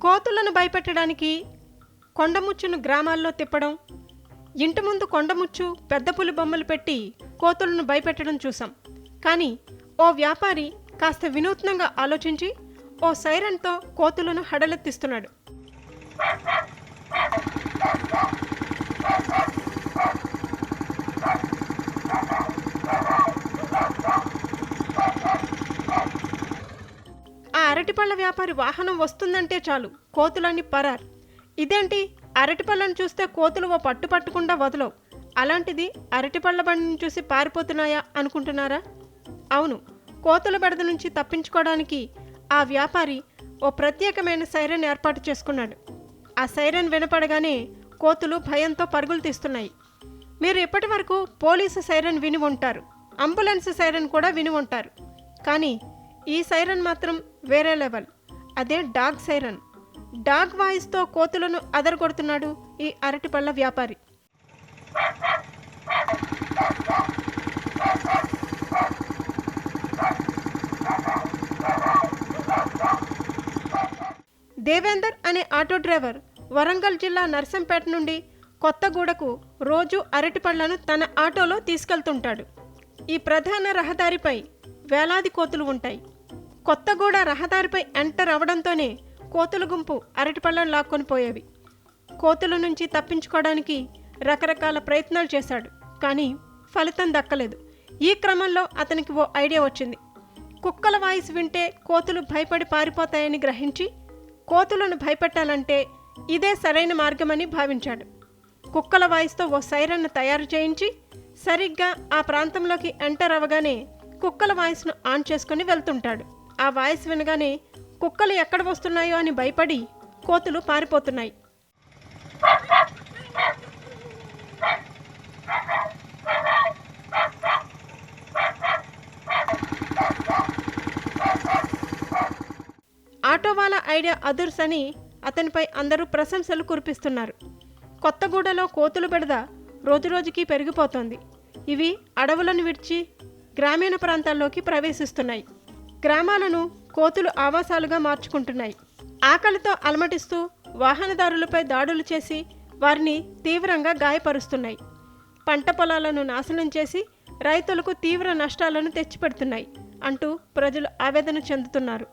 కోతులను భయపెట్టడానికి కొండముచ్చును గ్రామాల్లో తిప్పడం ఇంటి ముందు కొండముచ్చు పెద్ద పులి బొమ్మలు పెట్టి కోతులను భయపెట్టడం చూసాం కానీ ఓ వ్యాపారి కాస్త వినూత్నంగా ఆలోచించి ఓ సైరన్తో కోతులను హడలెత్తిస్తున్నాడు ఆ అరటిపళ్ళ వ్యాపారి వాహనం వస్తుందంటే చాలు కోతులన్నీ పరార్. ఇదేంటి? అరటిపళ్ళను చూస్తే కోతులు ఓ పట్టు పట్టకుండా వదలవు. అలాంటిది అరటిపళ్ళ బండిని చూసి పారిపోతున్నాయా అనుకుంటున్నారా? అవును కోతుల బెడద నుంచి తప్పించుకోవడానికి ఆ వ్యాపారి ఓ ప్రత్యేకమైన సైరన్ ఏర్పాటు చేసుకున్నాడు. ఆ సైరన్ వినపడగానే కోతులు భయంతో పరుగులు తీస్తున్నాయి. మీరు ఇప్పటి వరకు పోలీసు సైరన్ విని ఉంటారు అంబులెన్స్ సైరన్ కూడా విని ఉంటారు. కానీ ఈ సైరన్ మాత్రం వేరే లెవెల్. అదే డాగ్ సైరన్. డాగ్ వాయిస్తో కోతులను అదరగొడుతున్నాడు ఈ అరటిపళ్ళ వ్యాపారి. దేవేందర్ అనే ఆటో డ్రైవర్ వరంగల్ జిల్లా నర్సంపేట నుండి కొత్తగూడకు రోజు అరటిపళ్ళను తన ఆటోలో తీసుకెళ్తుంటాడు. ఈ ప్రధాన రహదారిపై వేలాది కోతులు ఉంటాయి. కొత్తగూడ రహదారిపై ఎంటర్ అవడంతోనే కోతుల గుంపు అరటిపళ్ళను లాక్కొని పోయేవి. కోతుల నుంచి తప్పించుకోవడానికి రకరకాల ప్రయత్నాలు చేశాడు కానీ ఫలితం దక్కలేదు. ఈ క్రమంలో అతనికి ఓ ఐడియా వచ్చింది. కుక్కల వాయిస్ వింటే కోతులు భయపడి పారిపోతాయని గ్రహించి కోతులను భయపెట్టాలంటే ఇదే సరైన మార్గమని భావించాడు. కుక్కల వాయిస్తో ఓ సైరన్ను తయారు చేయించి సరిగ్గా ఆ ప్రాంతంలోకి ఎంటర్ అవ్వగానే కుక్కల వాయిస్ను ఆన్ చేసుకుని వెళ్తుంటాడు. ఆ వాయిస్ వినగానే కుక్కలు ఎక్కడ వస్తున్నాయో అని భయపడి కోతులు పారిపోతున్నాయి. ఆటోవాలా ఐడియా అదుర్స్ అని అతనిపై అందరూ ప్రశంసలు కురిపిస్తున్నారు. కొత్తగూడలో కోతులు బెడద రోజురోజుకి పెరిగిపోతోంది. ఇవి అడవులను విడిచి గ్రామీణ ప్రాంతాల్లోకి ప్రవేశిస్తున్నాయి. గ్రామాలను కోతులు ఆవాసాలుగా మార్చుకుంటున్నాయి. ఆకలితో అలమటిస్తూ వాహనదారులపై దాడులు చేసి వారిని తీవ్రంగా గాయపరుస్తున్నాయి. పంట పొలాలను నాశనం చేసి రైతులకు తీవ్ర నష్టాలను తెచ్చిపెడుతున్నాయి అంటూ ప్రజలు ఆవేదన చెందుతున్నారు.